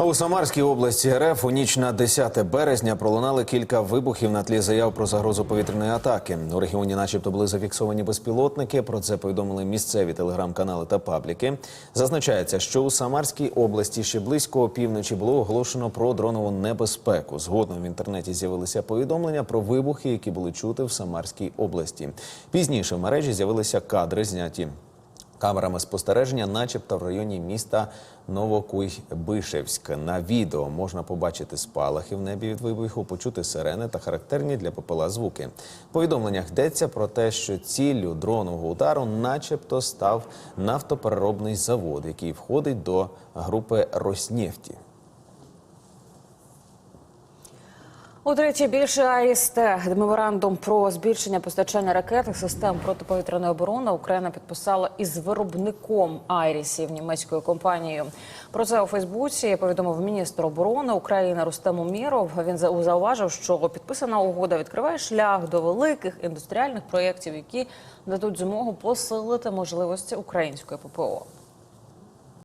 А у Самарській області РФ у ніч на 10 березня пролунали кілька вибухів на тлі заяв про загрозу повітряної атаки. У регіоні, начебто, були зафіксовані безпілотники. Про це повідомили місцеві телеграм-канали та пабліки. Зазначається, що у Самарській області ще близько опівночі було оголошено про дронову небезпеку. Згодом в інтернеті з'явилися повідомлення про вибухи, які були чути в Самарській області. Пізніше в мережі з'явилися кадри, зняті камерами спостереження, начебто в районі міста Новокуйбишевськ. На відео можна побачити спалахи в небі від вибуху, почути сирени та характерні для попела звуки. В повідомленнях йдеться про те, що ціллю дронового удару, начебто, став нафтопереробний завод, який входить до групи Роснефті. Утричі більше АІСТ. Меморандум про збільшення постачання ракетних систем протиповітряної оборони Україна підписала із виробником Айрісів німецькою компанією. Про це у Фейсбуці повідомив міністр оборони України Рустем Уміров. Він зауважив, що підписана угода відкриває шлях до великих індустріальних проєктів, які дадуть змогу посилити можливості української ППО.